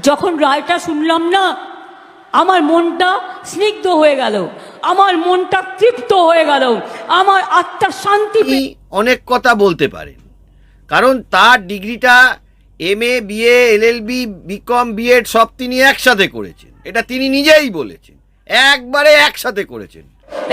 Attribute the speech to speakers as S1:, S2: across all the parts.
S1: যখন রায়টা শুনলাম না আমার মনটা স্নিগ্ধ হয়ে গেল আমার মনটা তৃপ্ত হয়ে গেল আমার আত্মা শান্তি
S2: অনেক কথা বলতে পারেন কারণ তার ডিগ্রিটা M A BA LLB BCom BEd সব তিনি একসাথে করেছেন। এটা তিনি নিজেই বলেছেন একবারে একসাথে করেছেন।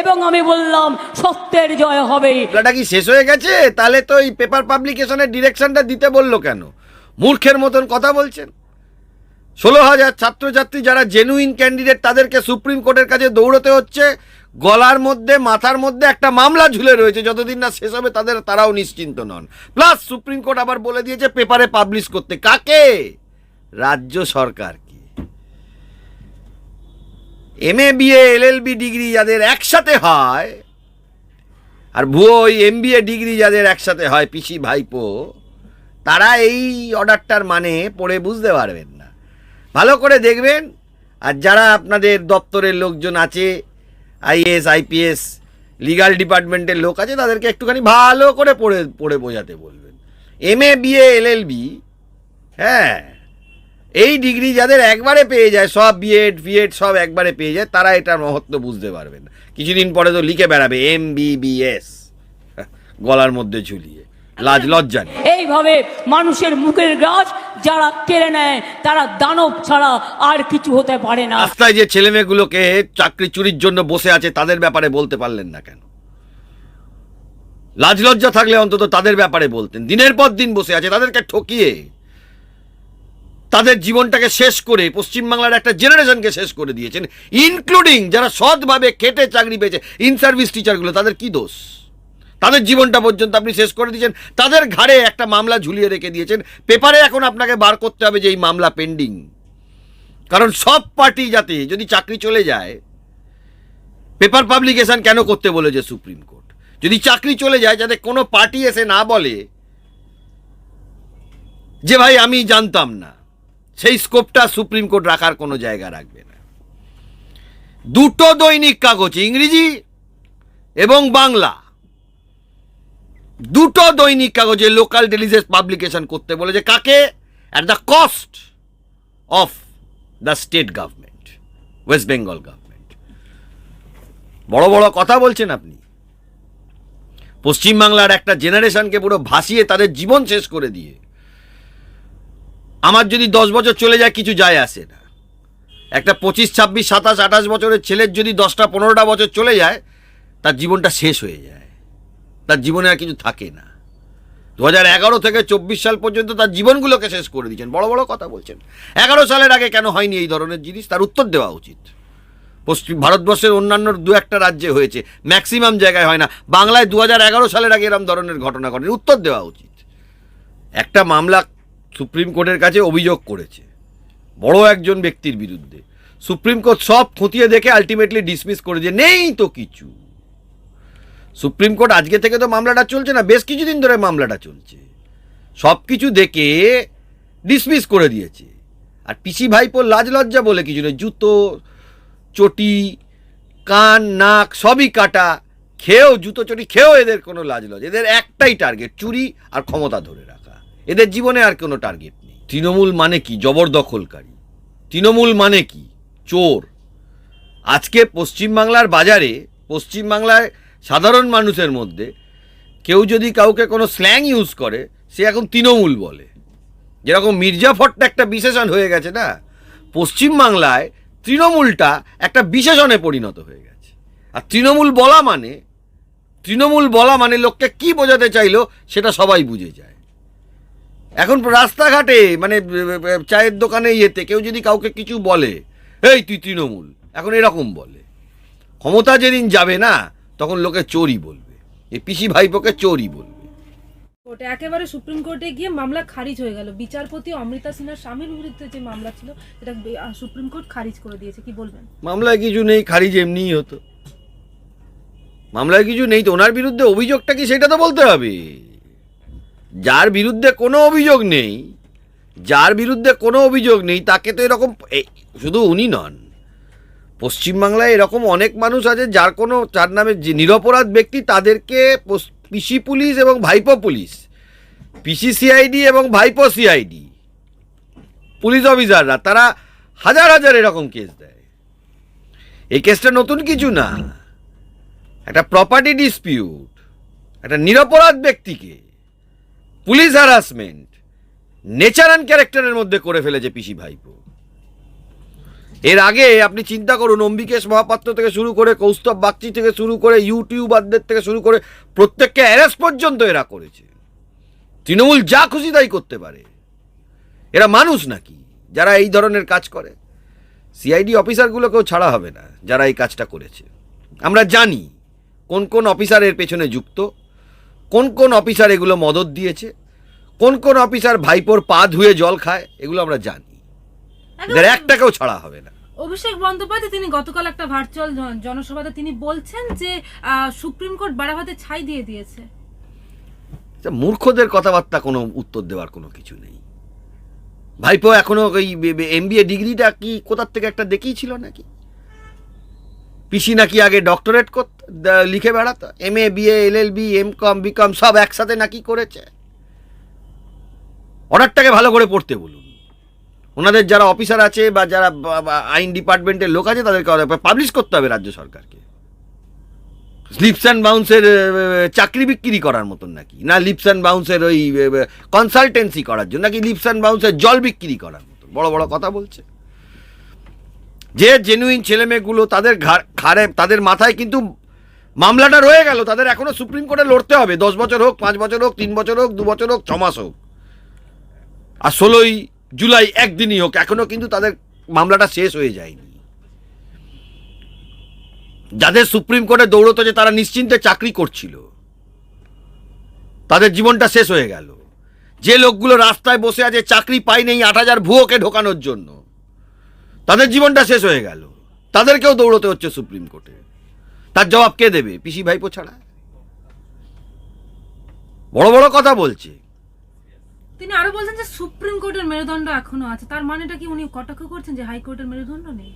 S1: এবং আমি বললাম সত্যের জয় হবে
S2: খেলাটা কি শেষ হয়ে গেছে? তাহলে তো এই পেপার পাবলিকেশনের ডিরেকশনটা দিতে বলল কেন? মূর্খের মতন কথা বলছেন। ষোলো হাজার ছাত্রছাত্রী যারা জেনুইন ক্যান্ডিডেট তাদেরকে সুপ্রিম কোর্টের কাছে দৌড়তে হচ্ছে। গলার মধ্যে, মাথার মধ্যে একটা মামলা ঝুলে রয়েছে। যতদিন না শেষ হবে, তাদের তারাও নিশ্চিন্ত নন। প্লাস সুপ্রিম কোর্ট আবার বলে দিয়েছে, পেপারে পাবলিশ করতে। কাকে? রাজ্য সরকারকে। M A BA LLB degree যাদের একসাথে হয়, আর ভুয়ো ওই এম ডিগ্রি যাদের একসাথে হয়, পিসি, ভাইপো, তারা এই অর্ডারটার মানে পড়ে বুঝতে পারবেন ভালো করে দেখবেন। আর যারা আপনাদের দপ্তরের লোকজন আছে আইএস আইপিএস লিগাল ডিপার্টমেন্টের লোক আছে, তাদেরকে একটুখানি ভালো করে পড়ে পড়ে বোঝাতে বলবেন। এম এ বিএ এলএলবি হ্যাঁ এই ডিগ্রি যাদের একবারে পেয়ে যায়, সব বিএড ফিএড সব একবারে পেয়ে যায়, তারা এটার মহত্ব বুঝতে পারবেন। কিছুদিন পরে তো লিখে বেড়াবে, এম বি বিবিএস গলার মধ্যে ঝুলিয়ে। লাজ লজ্জা
S1: এইভাবে মানুষের মুখের গ্রাস যারা কেড়ে নেয় তারা দানব ছাড়া আর কিছু হতে পারে না।
S2: রাস্তায় যে ছেলেমেয়েগুলোকে চাকরি চুরির জন্য বসে আছে তাদের ব্যাপারে বলতে পারলেন না কেন? লাজ লজ্জা থাকলে অন্তত তাদের ব্যাপারে বলতেন। দিনের পর দিন বসে আছে তাদেরকে ঠকিয়ে তাদের জীবনটাকে শেষ করে পশ্চিমবাংলার একটা জেনারেশনকে শেষ করে দিয়েছেন ইনক্লুডিং যারা সৎভাবে খেটে চাকরি পেয়েছে ইন সার্ভিস টিচারগুলো তাদের কি দোষ? তাদের জীবনটা পর্যন্ত আপনি শেষ করে দিয়েছেন। তাদের ঘাড়ে একটা মামলা ঝুলিয়ে রেখে দিয়েছেন। পেপারে এখন আপনাকে বার করতে হবে যে এই মামলা পেন্ডিং। কারণ সব পার্টি যাতে যদি চাকরি চলে যায়, পেপার পাবলিকেশন কেন করতে বলেছে সুপ্রিম কোর্ট? যদি চাকরি চলে যায়, যাতে কোনো পার্টি এসে না বলে যে ভাই আমি জানতাম না, সেই স্কোপটা সুপ্রিম কোর্ট রাখার কোনো জায়গা রাখবে না। দুটো দৈনিক কাগজ, ইংরেজি এবং বাংলা। দুটো দৈনিক কাগজে লোকাল ডেলিজেস পাবলিকেশন করতে বলেছে কাকে? At the cost of the state government West Bengal government বড় বড় কথা বলছেন আপনি। পশ্চিমবাংলার একটা জেনারেশনকে পুরো ভাসিয়ে তাদের জীবন শেষ করে দিয়ে। আমার যদি দশ বছর চলে যায়, কিছু যায় আসে না। একটা পঁচিশ, ছাব্বিশ, সাতাশ, আঠাশ বছরের ছেলের যদি দশটা, পনেরোটা বছর চলে যায়, তার জীবনটা শেষ হয়ে যায়। তার জীবনে আর কিছু থাকে না। দু হাজার এগারো থেকে চব্বিশ সাল পর্যন্ত তার জীবনগুলোকে শেষ করে দিচ্ছেন বড় বড় কথা বলছেন। এগারো সালের আগে কেন হয়নি এই ধরনের জিনিস? তার উত্তর দেওয়া উচিত। পশ্চিম ভারতবর্ষের অন্যান্য দু একটা রাজ্যে হয়েছে। ম্যাক্সিমাম জায়গায় হয় না। বাংলায় দু হাজার এগারো সালের আগে এরম ধরনের ঘটনা ঘটেনি। উত্তর দেওয়া উচিত। একটা মামলা সুপ্রিম কোর্টের কাছে অভিযোগ করেছে। বড় একজন ব্যক্তির বিরুদ্ধে। সুপ্রিম কোর্ট সব খতিয়ে দেখে আলটিমেটলি ডিসমিস করে যে নেই তো কিছু। সুপ্রিম কোর্ট আজকে থেকে তো মামলাটা চলছে না, বেশ কিছুদিন ধরে মামলাটা চলছে। সব কিছু দেখে ডিসমিস করে দিয়েছে। আর পিসি ভাইপো লাজ লজ্জা বলে কিছু নেই, জুতো, চটি, কান, নাক সবই কাটা, খেয়েও, জুতো, চটি খেয়েও এদের কোনো লাজ লজ এদের একটাই টার্গেট চুরি আর ক্ষমতা ধরে রাখা। এদের জীবনে আর কোনো টার্গেট নেই। তৃণমূল মানে কি? জবরদখলকারী। তৃণমূল মানে কি? চোর। আজকে পশ্চিমবাংলার বাজারে, পশ্চিমবাংলায় সাধারণ মানুষের মধ্যে কেউ যদি কাউকে কোনো স্ল্যাং ইউজ করে, সে এখন তৃণমূল বলে। যেরকম মির্জাফরটা একটা বিশেষণ হয়ে গেছে না? পশ্চিমবাংলায় তৃণমূলটা একটা বিশেষণে পরিণত হয়ে গেছে। আর তৃণমূল বলা মানে তৃণমূল বলা মানে লোককে কি বোঝাতে চাইলো সেটা সবাই বুঝে যায়। এখন রাস্তাঘাটে মানে চায়ের দোকানে ইয়েতে কেউ যদি কাউকে কিছু বলে, এই, তুই তৃণমূল। এখন এরকম বলে। ক্ষমতা যেদিন যাবে না তখন লোকে চোরই বলবে। এই পিসি ভাইপোকে চোরই বলবে।
S3: কোর্টে একেবারে সুপ্রিম কোর্টে গিয়ে মামলা খারিজ হয়ে গেল। বিচারপতি অমৃতা সিনহার স্বামীর বিরুদ্ধে যে মামলা ছিল সেটা সুপ্রিম কোর্ট খারিজ করে দিয়েছে। কি বলবেন?
S2: মামলায় কিছু নেই খারিজ এমনিই হতো। মামলায় কিছু নেই তো ওনার বিরুদ্ধে অভিযোগটা কি সেটা তো বলতে হবে। যার বিরুদ্ধে কোনো অভিযোগ নেই যার বিরুদ্ধে কোনো অভিযোগ নেই তাকে তো এরকম শুধু উনি নন পশ্চিমবাংলায় এরকম অনেক মানুষ আছে যার কোনো, যার নামে যে নিরপরাধ ব্যক্তি তাদেরকে পস- পুলিশ এবং ভাইপো পুলিশ। পিসি সিআইডি এবং ভাইপো সিআইডি। পুলিশ অফিসাররা, তারা হাজার হাজার এরকম কেস দেয়। এই কেসটা নতুন কিছু না। একটা প্রপার্টি ডিসপিউট একটা নিরপরাধ ব্যক্তিকে পুলিশ হ্যারাসমেন্ট নেচার অ্যান্ড ক্যারেক্টারের মধ্যে করে ফেলেছে পিসি ভাইপো। এর আগে আপনি চিন্তা করুন অম্বিকেশ মহাপাত্র থেকে শুরু করে কৌস্তব বাগচি থেকে শুরু করে ইউটিউবারদের থেকে শুরু করে প্রত্যেককে অ্যারেস্ট পর্যন্ত এরা করেছে। তৃণমূল যা খুশি তাই করতে পারে। এরা মানুষ নাকি? যারা এই ধরনের কাজ করে। সিআইডি অফিসারগুলোকেও ছাড়া হবে না যারা এই কাজটা করেছে। আমরা জানি কোন কোন অফিসার এর পেছনে যুক্ত কোন কোন অফিসার এগুলো মদত দিয়েছে কোন কোন অফিসার ভাইপোর পা ধুয়ে জল খায় এগুলো আমরা জানি। এদের একটাকেও ছাড়া হবে না।
S3: অভিষেক বন্দ্যোপাধ্যায়, তিনি গতকাল একটা ভার্চুয়াল জন- জনসভাতে তিনি বলছেন যে সুপ্রিম কোর্ট বারাভাতে ছাই দিয়ে দিয়েছে।
S2: তা মূর্খদের কথাবার্তা কোনো উত্তর দেওয়ার কোনো কিছু নেই। ভাইপো, এখনও ওই এম এমবিএ ডিগ্রিটা কি কোথার থেকে একটা দেখিয়েছিল নাকি? পিসি নাকি আগে ডক্টরেট লিখে বেড়াতো? M A BA L L B M com BCom সব একসাথে নাকি করেছে? অর্ডারটাকে ভালো করে পড়তে বলুন। ওনাদের যারা অফিসার আছে বা যারা আইন ডিপার্টমেন্টের লোক আছে, তাদেরকে পাবলিশ করতে হবে রাজ্য সরকারকে। লিপস অ্যান্ড বাউন্সের চাকরি বিক্রি করার মতন নাকি? না লিপস অ্যান্ড বাউন্সের ওই কনসালটেন্সি করার জন্য, নাকি লিপস অ্যান্ড বাউন্সের জল বিক্রি করার মতন? বড় বড় কথা বলছে। যে জেনুইন ছেলেমেয়েগুলো তাদের ঘাড়ে, তাদের মাথায় কিন্তু মামলাটা রয়ে গেল, তাদের এখনও সুপ্রিম কোর্টে লড়তে হবে। দশ বছর হোক, পাঁচ বছর হোক, তিন বছর হোক, দু বছর হোক, ছ মাস হোক। আর ষোলোই জুলাই একদিনই হোক, এখনও কিন্তু তাদের মামলাটা শেষ হয়ে যায়নি। যাদের সুপ্রিম কোর্টে দৌড়তো যে তারা নিশ্চিন্তে চাকরি করছিল, তাদের জীবনটা শেষ হয়ে গেল। যে লোকগুলো রাস্তায় বসে আছে, চাকরি পাই নেই আট হাজার ভুয়োকে ঢোকানোর জন্য, তাদের জীবনটা শেষ হয়ে গেল। তাদেরকেও দৌড়তে হচ্ছে সুপ্রিম কোর্টে। তার জবাব কে দেবে? পিসি ভাইপো ছাড়া? বড় বড় কথা বলছে।
S3: তিনি আরও বলছেন যে সুপ্রিম কোর্টের মেরুদণ্ড এখনও আছে। তার মানেটা কি উনি কটাক্ষ করছেন যে হাইকোর্টের মেরুদণ্ড নেই?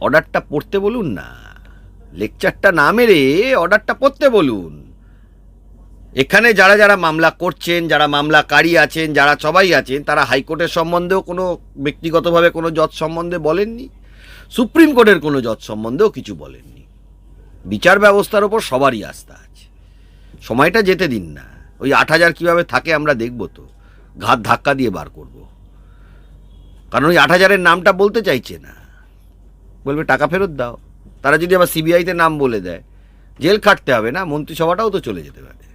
S2: অর্ডারটা পড়তে বলুন না। লেকচারটা না মেরে অর্ডারটা পড়তে বলুন। এখানে যারা যারা মামলা করছেন, যারা মামলাকারী আছেন, যারা সবাই আছেন, তারা হাইকোর্টের সম্বন্ধেও কোনো ব্যক্তিগতভাবে কোনো জজ সম্বন্ধে বলেননি। সুপ্রিম কোর্টের কোনো জজ সম্বন্ধেও কিছু বলেননি। বিচার ব্যবস্থার ওপর সবারই আস্থা আছে। সময়টা যেতে দিন না। ওই আট হাজার কীভাবে থাকে আমরা দেখব তো। ঘাত ধাক্কা দিয়ে বার করব। কারণ ওই আট হাজারের নামটা বলতে চাইছে না। বলবে টাকা ফেরত দাও। তারা যদি আবার সিবিআইতে নাম বলে দেয় জেল খাটতে হবে না মন্ত্রিসভাটাও তো চলে যেতে পারে।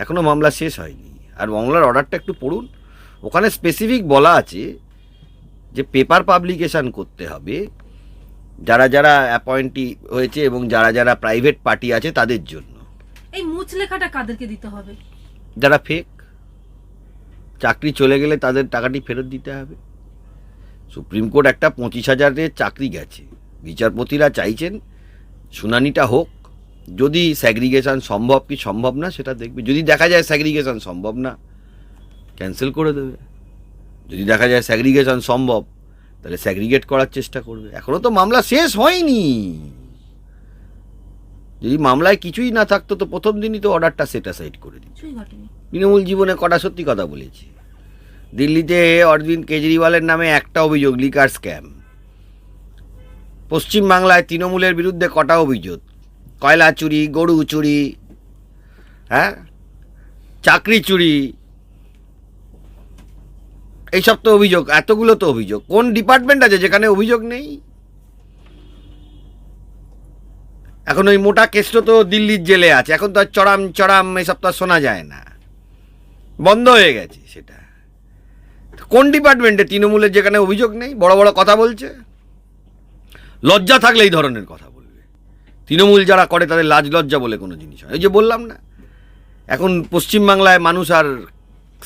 S2: এখনও মামলা শেষ হয়নি। আর মামলার অর্ডারটা একটু পড়ুন। ওখানে স্পেসিফিক বলা আছে যে পেপার পাবলিকেশান করতে হবে। যারা যারা অ্যাপয়েন্টি হয়েছে এবং যারা যারা প্রাইভেট পার্টি আছে তাদের জন্য।
S3: এই মুচ লেখাটা কাদেরকে দিতে হবে?
S2: যারা ফেক চাকরি চলে গেলে তাদের টাকাটি ফেরত দিতে হবে। সুপ্রিম কোর্ট একটা পঁচিশ হাজারের চাকরি গেছে। বিচারপতিরা চাইছেন শুনানিটা হোক। যদি স্যাগ্রিগেশন সম্ভব কি সম্ভব না, সেটা দেখবে। যদি দেখা যায় স্যাগ্রিগেশন সম্ভব না ক্যান্সেল করে দেবে। যদি দেখা যায় স্যাগ্রিগেশন সম্ভব, তাহলে স্যাগ্রিগেট করার চেষ্টা করবে। এখনও তো মামলা শেষ হয়নি। যদি মামলায় কিছুই না থাকতো তো প্রথম দিনই তো অর্ডারটা সেট অ্যাসাইড করে দিত। তৃণমূল জীবনে কটা সত্যি কথা বলেছি। দিল্লিতে অরবিন্দ কেজরিওয়ালের নামে একটা অভিযোগ লিকার স্ক্যাম। পশ্চিমবাংলায় তৃণমূলের বিরুদ্ধে কটা অভিযোগ? কয়লা চুরি গরু চুরি হ্যাঁ? চাকরি চুরি। এইসব তো অভিযোগ এতগুলো তো অভিযোগ। কোন ডিপার্টমেন্ট আছে যেখানে অভিযোগ নেই? এখন ওই মোটা কেষ্ট তো দিল্লির জেলে আছে, এখন তো আর চড়াম চড়াম এসব তো আর শোনা যায় না। বন্ধ হয়ে গেছে সেটা। কোন ডিপার্টমেন্টে? তৃণমূলের যেখানে অভিযোগ নেই, বড় বড় কথা বলছে। লজ্জা থাকলে এই ধরনের কথা বলবে। তৃণমূল যারা করে তাদের লাজ লজ্জা বলে কোনো জিনিস হয় ওই যে বললাম না, এখন পশ্চিমবাংলায় মানুষ আর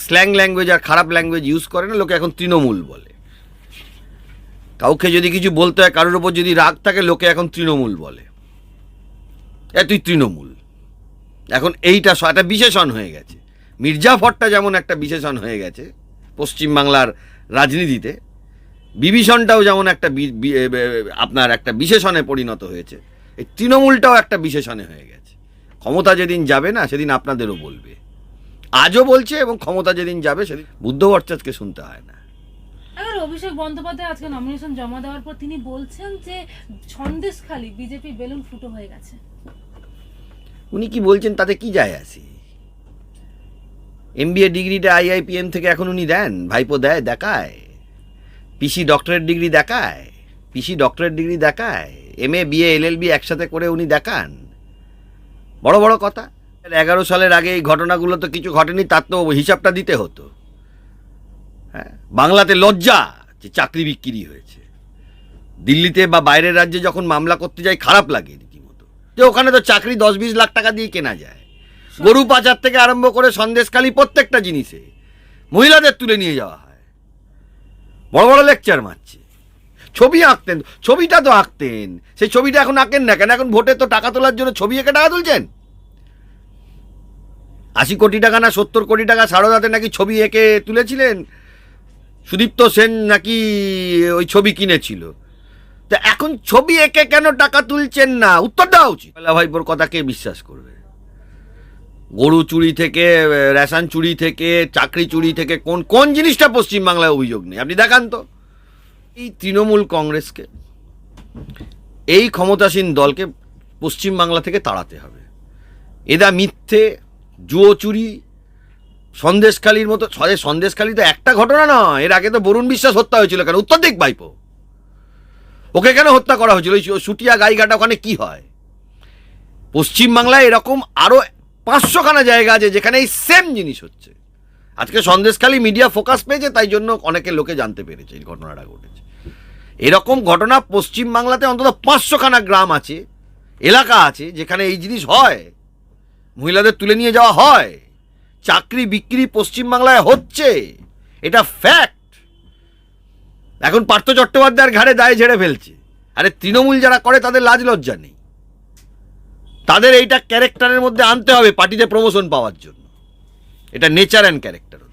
S2: স্ল্যাং ল্যাঙ্গুয়েজ আর খারাপ ল্যাঙ্গুয়েজ ইউজ করে না, লোকে এখন তৃণমূল বলে। কাউকে যদি কিছু বলতে হয়, কারোর ওপর যদি রাগ থাকে, লোকে এখন তৃণমূল বলে। এ তুই তৃণমূল। এখন এইটা একটা বিশেষণ হয়ে গেছে। মির্জাফরটা যেমন একটা বিশেষণ হয়ে গেছে পশ্চিমবাংলার রাজনীতিতে, বিভীষণটাও যেমন একটা আপনার একটা বিশেষণে পরিণত হয়েছে, এই তৃণমূলটাও একটা বিশেষণে হয়ে গেছে। ক্ষমতা যেদিন যাবে না, সেদিন আপনাদেরও বলবে। আজও বলছে এবং ক্ষমতা যেদিন যাবে, সেদিন বুদ্ধ ভট্টাচার্যকে শুনতে হয় না।
S3: অভিষেক বন্দ্যোপাধ্যায় আজকে নমিনেশন জমা দেওয়ার পর তিনি বলছেন যে সন্দেশখালী বিজেপি বেলুন ফুটো হয়ে গেছে।
S2: উনি কি বলছেন তাতে কি যায় আসে এমবিএ ডিগ্রিটা আইআইপিএম থেকে এখন উনি দেন, ভাইপো দেয়, দেখায়। পিসি ডক্টরেট ডিগ্রি দেখায়, পিসি ডক্টরেট ডিগ্রি দেখায় এম এ বিএ এলএলবি একসাথে করে উনি দেখান। বড় বড় কথা। এগারো সালের আগে এই ঘটনাগুলো তো কিছু ঘটেনি, তার তো হিসাবটা দিতে হতো। হ্যাঁ বাংলাতে লজ্জা যে চাকরি বিক্রি হয়েছে। দিল্লিতে বা বাইরের রাজ্যে যখন মামলা করতে যাই, খারাপ লাগে। যে ওখানে তো চাকরি দশ বিশ লাখ টাকা দিয়ে কেনা যায়। গরু পাচার থেকে আরম্ভ করে সন্দেশখালি প্রত্যেকটা জিনিসে মহিলাদের তুলে নিয়ে যাওয়া হয়। বড় বড় লেকচার মারছে। ছবি আঁকতেন, ছবিটা তো আঁকতেন। সেই ছবিটা এখন আঁকেন না কেন? এখন ভোটে তো টাকা তোলার জন্য ছবি এঁকে টাকা তুলছেন? আশি কোটি টাকা না সত্তর কোটি টাকা সারদাতে নাকি ছবি এঁকে তুলেছিলেন? সুদীপ্ত সেন নাকি ওই ছবি কিনেছিল? তা এখন ছবি এঁকে কেন টাকা তুলছেন না? উত্তর দেওয়া উচিত। ভাইপোর কথা কে বিশ্বাস করবে? গরু চুরি থেকে রেশন চুরি থেকে, চাকরি চুরি থেকে, কোন কোন জিনিসটা পশ্চিমবাংলায় অভিযোগ নেই? আপনি দেখান তো। এই তৃণমূল কংগ্রেসকে, এই ক্ষমতাসীন দলকে পশ্চিমবাংলা থেকে তাড়াতে হবে। এদা মিথ্যে, জুয়ো চুরি, সন্দেশখালির মতো সন্দেশখালি তো একটা ঘটনা নয়, এর আগে তো বরুণ বিশ্বাস হত্যা হয়েছিল কেন? উত্তর দিক ভাইপো। ওকে কেন হত্যা করা হয়েছিল? ওই সুটিয়া গাইঘাটা ওখানে কি হয়? পশ্চিমবাংলায় এরকম আরও পাঁচশোখানা জায়গা আছে যেখানে এই সেম জিনিস হচ্ছে। আজকে সন্দেশখালি মিডিয়া ফোকাস পেয়েছে, তাই জন্য অনেকে লোকে জানতে পেরেছে এই ঘটনাটা ঘটেছে। এরকম ঘটনা পশ্চিমবাংলাতে অন্তত পাঁচশোখানা গ্রাম আছে, এলাকা আছে, যেখানে এই জিনিস হয়। মহিলাদের তুলে নিয়ে যাওয়া হয়। চাকরি বিক্রি পশ্চিমবাংলায় হচ্ছে। এটা ফ্যাক্ট এখন পার্থ চট্টোপাধ্যায়ের ঘাড়ে দায় ঝেড়ে ফেলছে। আরে তৃণমূল যারা করে, তাদের লাজ লজ্জা নেই। তাদের এইটা ক্যারেক্টারের মধ্যে আনতে হবে পার্টিতে প্রমোশন পাওয়ার জন্য। এটা নেচার অ্যান্ড ক্যারেক্টার